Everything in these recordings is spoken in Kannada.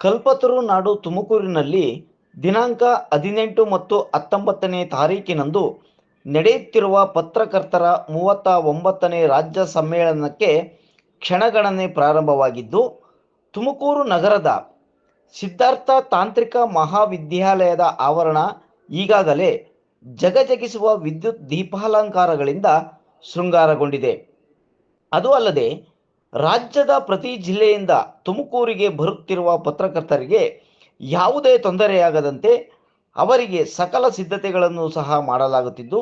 ಕಲ್ಪತರು ನಾಡು ತುಮಕೂರಿನಲ್ಲಿ ದಿನಾಂಕ ಹದಿನೆಂಟು ಮತ್ತು ಹತ್ತೊಂಬತ್ತನೇ ತಾರೀಕಿನಂದು ನಡೆಯುತ್ತಿರುವ ಪತ್ರಕರ್ತರ ಮೂವತ್ತ ಒಂಬತ್ತನೇ ರಾಜ್ಯ ಸಮ್ಮೇಳನಕ್ಕೆ ಕ್ಷಣಗಣನೆ ಪ್ರಾರಂಭವಾಗಿದ್ದು, ತುಮಕೂರು ನಗರದ ಸಿದ್ಧಾರ್ಥ ತಾಂತ್ರಿಕ ಮಹಾವಿದ್ಯಾಲಯದ ಆವರಣ ಈಗಾಗಲೇ ಜಗಜಗಿಸುವ ವಿದ್ಯುತ್ ದೀಪಾಲಂಕಾರಗಳಿಂದ ಶೃಂಗಾರಗೊಂಡಿದೆ. ಅದು ಅಲ್ಲದೆ ರಾಜ್ಯದ ಪ್ರತಿ ಜಿಲ್ಲೆಯಿಂದ ತುಮಕೂರಿಗೆ ಬರುತ್ತಿರುವ ಪತ್ರಕರ್ತರಿಗೆ ಯಾವುದೇ ತೊಂದರೆಯಾಗದಂತೆ ಅವರಿಗೆ ಸಕಲ ಸಿದ್ಧತೆಗಳನ್ನು ಸಹ ಮಾಡಲಾಗುತ್ತಿದ್ದು,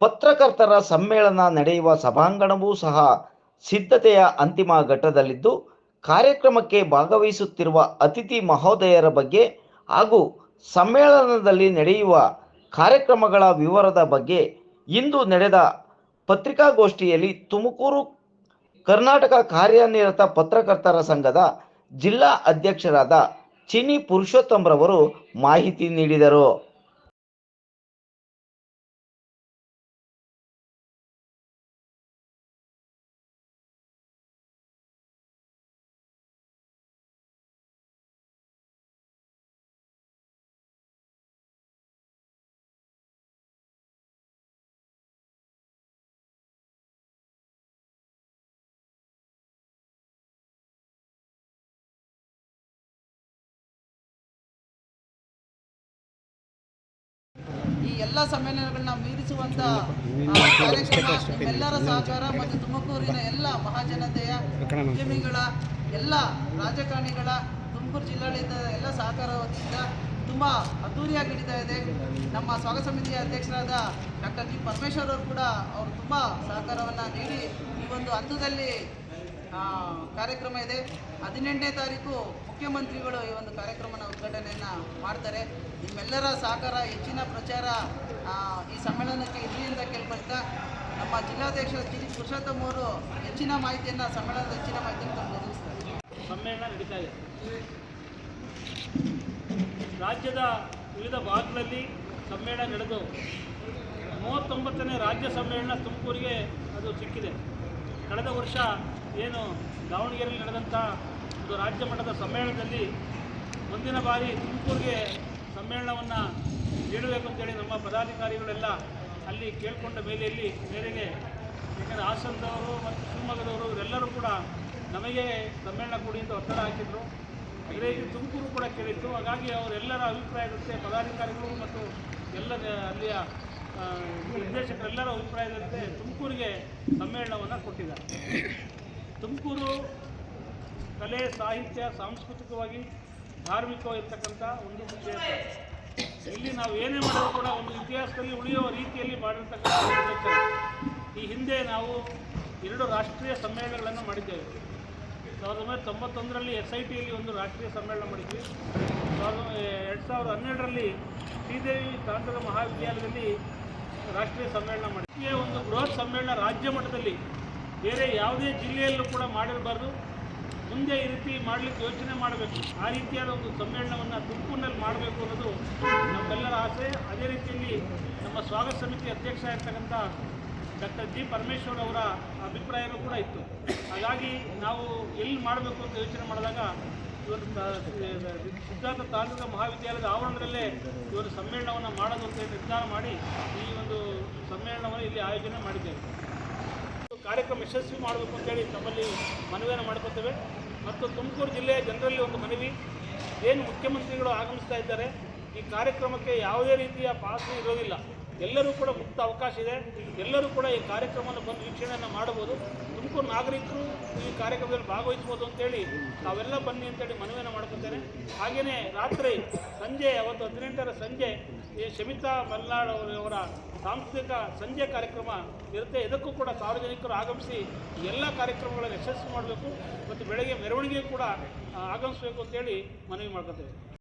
ಪತ್ರಕರ್ತರ ಸಮ್ಮೇಳನ ನಡೆಯುವ ಸಭಾಂಗಣವೂ ಸಹ ಸಿದ್ಧತೆಯ ಅಂತಿಮ ಘಟ್ಟದಲ್ಲಿದ್ದು, ಕಾರ್ಯಕ್ರಮಕ್ಕೆ ಭಾಗವಹಿಸುತ್ತಿರುವ ಅತಿಥಿ ಮಹೋದಯರ ಬಗ್ಗೆ ಹಾಗೂ ಸಮ್ಮೇಳನದಲ್ಲಿ ನಡೆಯುವ ಕಾರ್ಯಕ್ರಮಗಳ ವಿವರದ ಬಗ್ಗೆ ಇಂದು ನಡೆದ ಪತ್ರಿಕಾಗೋಷ್ಠಿಯಲ್ಲಿ ತುಮಕೂರು ಕರ್ನಾಟಕ ಕಾರ್ಯನಿರತ ಪತ್ರಕರ್ತರ ಸಂಘದ ಜಿಲ್ಲಾ ಅಧ್ಯಕ್ಷರಾದ ಚಿನಿ ಪುರುಷೋತ್ತಮ್ರವರು ಮಾಹಿತಿ ನೀಡಿದರು. ಈ ಎಲ್ಲ ಸಮ್ಮೇಳನಗಳನ್ನ ಮೀರಿಸುವಂತ ಆ, ಕಾರ್ಯಕ್ರಮ ಎಲ್ಲರ ಸಹಕಾರ ಮತ್ತು ತುಮಕೂರಿನ ಎಲ್ಲ ಮಹಾಜನತೆಯ ಉದ್ಯಮಿಗಳ ಎಲ್ಲ ರಾಜಕಾರಣಿಗಳ ತುಮಕೂರು ಜಿಲ್ಲಾಡಳಿತ ಎಲ್ಲ ಸಹಕಾರ ವತಿಯಿಂದ ತುಂಬ ಅದ್ದೂರಿಯಾಗಿ ನಡೀತಾ ಇದೆ. ನಮ್ಮ ಸ್ವಾಗತ ಸಮಿತಿಯ ಅಧ್ಯಕ್ಷರಾದ ಡಾಕ್ಟರ್ ಜಿ ಪರಮೇಶ್ವರ್ ಅವರು ಕೂಡ ಅವರು ತುಂಬ ಸಹಕಾರವನ್ನು ನೀಡಿ ಈ ಒಂದು ಹಂತದಲ್ಲಿ ಕಾರ್ಯಕ್ರಮ ಇದೆ. ಹದಿನೆಂಟನೇ ತಾರೀಕು ಮುಖ್ಯಮಂತ್ರಿಗಳು ಈ ಒಂದು ಕಾರ್ಯಕ್ರಮನ ಉದ್ಘಾಟನೆಯನ್ನು ಮಾಡ್ತಾರೆ. ನಿಮ್ಮೆಲ್ಲರ ಸಹಕಾರ, ಹೆಚ್ಚಿನ ಪ್ರಚಾರ ಈ ಸಮ್ಮೇಳನಕ್ಕೆ ಇಲ್ಲಿಂದ ಕೇಳ್ಕೊಳ್ತಾ ನಮ್ಮ ಜಿಲ್ಲಾಧ್ಯಕ್ಷ ಜಿ ಪುರುಷೋತ್ತಮ್ ಅವರು ಹೆಚ್ಚಿನ ಮಾಹಿತಿಯನ್ನು ಸಮ್ಮೇಳನದ ಹೆಚ್ಚಿನ ಮಾಹಿತಿಯನ್ನು ಒದಗಿಸ್ತಾರೆ. ಸಮ್ಮೇಳನ ನಡೀತಾ ಇದೆ. ರಾಜ್ಯದ ವಿವಿಧ ಭಾಗಗಳಲ್ಲಿ ಸಮ್ಮೇಳನ ನಡೆದು ಮೂವತ್ತೊಂಬತ್ತನೇ ರಾಜ್ಯ ಸಮ್ಮೇಳನ ತುಮಕೂರಿಗೆ ಅದು ಸಿಕ್ಕಿದೆ. ಕಳೆದ ವರ್ಷ ಏನು ದಾವಣಗೆರೆಯಲ್ಲಿ ನಡೆದಂಥ ಒಂದು ರಾಜ್ಯ ಮಟ್ಟದ ಸಮ್ಮೇಳನದಲ್ಲಿ ಮುಂದಿನ ಬಾರಿ ತುಮಕೂರಿಗೆ ಸಮ್ಮೇಳನವನ್ನು ನೀಡಬೇಕು ಅಂತೇಳಿ ನಮ್ಮ ಪದಾಧಿಕಾರಿಗಳೆಲ್ಲ ಅಲ್ಲಿ ಕೇಳಿಕೊಂಡ ಮೇಲೆಯಲ್ಲಿ ಮೇರೆಗೆ ಯಾಕಂದರೆ ಹಾಸನದವರು ಮತ್ತು ಶಿವಮೊಗ್ಗದವರು ಇವರೆಲ್ಲರೂ ಕೂಡ ನಮಗೆ ಸಮ್ಮೇಳನ ಕೊಡಿ ಅಂತ ಒತ್ತಡ ಹಾಕಿದರು. ಅದೇ ರೀತಿ ತುಮಕೂರು ಕೂಡ ಕೇಳಿತ್ತು. ಹಾಗಾಗಿ ಅವರೆಲ್ಲರ ಅಭಿಪ್ರಾಯದಂತೆ ಪದಾಧಿಕಾರಿಗಳು ಮತ್ತು ಎಲ್ಲ ಅಲ್ಲಿಯ ನಿರ್ದೇಶಕರೆಲ್ಲರ ಅಭಿಪ್ರಾಯದಂತೆ ತುಮಕೂರಿಗೆ ಸಮ್ಮೇಳನವನ್ನು ಕೊಟ್ಟಿದ್ದಾರೆ. ತುಮಕೂರು ಕಲೆ, ಸಾಹಿತ್ಯ, ಸಾಂಸ್ಕೃತಿಕವಾಗಿ ಧಾರ್ಮಿಕವಾಗಿರ್ತಕ್ಕಂಥ ಒಂದು ವಿಷಯ. ಇಲ್ಲಿ ನಾವು ಏನೇ ಮಾಡಿದ್ರು ಕೂಡ ಒಂದು ಇತಿಹಾಸದಲ್ಲಿ ಉಳಿಯುವ ರೀತಿಯಲ್ಲಿ ಮಾಡಿರ್ತಕ್ಕಂಥ ಈ ಹಿಂದೆ ನಾವು ಎರಡು ರಾಷ್ಟ್ರೀಯ ಸಮ್ಮೇಳನಗಳನ್ನು ಮಾಡಿದ್ದೇವೆ. ಸಾವಿರದ ಒಂಬೈನೂರ ತೊಂಬತ್ತೊಂದರಲ್ಲಿ ಎಸ್ ಐ ಟಿಯಲ್ಲಿ ಒಂದು ರಾಷ್ಟ್ರೀಯ ಸಮ್ಮೇಳನ ಮಾಡಿದ್ವಿ. ಸಾವಿರದ ಎರಡು ಸಾವಿರದ ಹನ್ನೆರಡರಲ್ಲಿ ಶ್ರೀದೇವಿ ತಾಂತ್ರಿಕ ಮಹಾವಿದ್ಯಾಲಯದಲ್ಲಿ ರಾಷ್ಟ್ರೀಯ ಸಮ್ಮೇಳನ ಮಾಡಿ. ಒಂದು ಬೃಹತ್ ಸಮ್ಮೇಳನ ರಾಜ್ಯ ಮಟ್ಟದಲ್ಲಿ ಬೇರೆ ಯಾವುದೇ ಜಿಲ್ಲೆಯಲ್ಲೂ ಕೂಡ ಮಾಡಿರಬಾರ್ದು. ಮುಂದೆ ಈ ರೀತಿ ಮಾಡಲಿಕ್ಕೆ ಯೋಚನೆ ಮಾಡಬೇಕು. ಆ ರೀತಿಯಾದ ಒಂದು ಸಮ್ಮೇಳನವನ್ನು ತುಮಕೂರಿನಲ್ಲಿ ಮಾಡಬೇಕು ಅನ್ನೋದು ನಮ್ಮೆಲ್ಲರ ಆಸೆ. ಅದೇ ರೀತಿಯಲ್ಲಿ ನಮ್ಮ ಸ್ವಾಗತ ಸಮಿತಿ ಅಧ್ಯಕ್ಷ ಇರ್ತಕ್ಕಂಥ ಡಾಕ್ಟರ್ ಜಿ ಪರಮೇಶ್ವರ್ ಅವರ ಅಭಿಪ್ರಾಯವೂ ಕೂಡ ಇತ್ತು. ಹಾಗಾಗಿ ನಾವು ಎಲ್ಲಿ ಮಾಡಬೇಕು ಅಂತ ಯೋಚನೆ ಮಾಡಿದಾಗ ಇವರು ಸಿದ್ಧಾರ್ಥ ತಾಂತ್ರಿಕ ಮಹಾವಿದ್ಯಾಲಯದ ಆವರಣದಲ್ಲೇ ಇವರು ಸಮ್ಮೇಳನವನ್ನು ಮಾಡೋದು ಅಂತ ನಿರ್ಧಾರ ಮಾಡಿ ಈ ಸಮ್ಮೇಳನವನ್ನು ಇಲ್ಲಿ ಆಯೋಜನೆ ಮಾಡಿದ್ದೇವೆ. ಕಾರ್ಯಕ್ರಮ ಯಶಸ್ವಿ ಮಾಡಬೇಕು ಅಂತೇಳಿ ತಮ್ಮಲ್ಲಿ ಮನವಿಯನ್ನು ಮಾಡ್ಕೊತೇವೆ. ಮತ್ತು ತುಮಕೂರು ಜಿಲ್ಲೆಯ ಜನರಲ್ಲಿ ಒಂದು ಮನವಿ, ಏನು ಮುಖ್ಯಮಂತ್ರಿಗಳು ಆಗಮಿಸ್ತಾ ಇದ್ದಾರೆ, ಈ ಕಾರ್ಯಕ್ರಮಕ್ಕೆ ಯಾವುದೇ ರೀತಿಯ ಪಾಸ್ ಇರೋದಿಲ್ಲ. ಎಲ್ಲರೂ ಕೂಡ ಮುಕ್ತ ಅವಕಾಶ ಇದೆ. ಎಲ್ಲರೂ ಕೂಡ ಈ ಕಾರ್ಯಕ್ರಮವನ್ನು ಬಂದು ವೀಕ್ಷಣೆಯನ್ನು ಮಾಡಬಹುದು. ತುಮಕೂರು ನಾಗರಿಕರು ಈ ಕಾರ್ಯಕ್ರಮದಲ್ಲಿ ಭಾಗವಹಿಸ್ಬೋದು ಅಂತೇಳಿ ತಾವೆಲ್ಲ ಬನ್ನಿ ಅಂತೇಳಿ ಮನವಿಯನ್ನು ಮಾಡ್ಕೊತೇನೆ. ಹಾಗೆಯೇ ರಾತ್ರಿ ಸಂಜೆ, ಅವತ್ತು ಹದಿನೆಂಟರ ಸಂಜೆ ಶಮಿತಾ ಮಲ್ನಾಡ್ ಅವರ ಸಾಂಸ್ಕೃತಿಕ ಸಂಜೆ ಕಾರ್ಯಕ್ರಮ ಇರುತ್ತೆ. ಇದಕ್ಕೂ ಕೂಡ ಸಾರ್ವಜನಿಕರು ಆಗಮಿಸಿ ಎಲ್ಲ ಕಾರ್ಯಕ್ರಮಗಳನ್ನು ಯಶಸ್ವಿ ಮಾಡಬೇಕು. ಮತ್ತು ಬೆಳಗ್ಗೆ ಮೆರವಣಿಗೆ ಕೂಡ ಆಗಮಿಸಬೇಕು ಅಂತೇಳಿ ಮನವಿ ಮಾಡ್ಕೊತೇವೆ.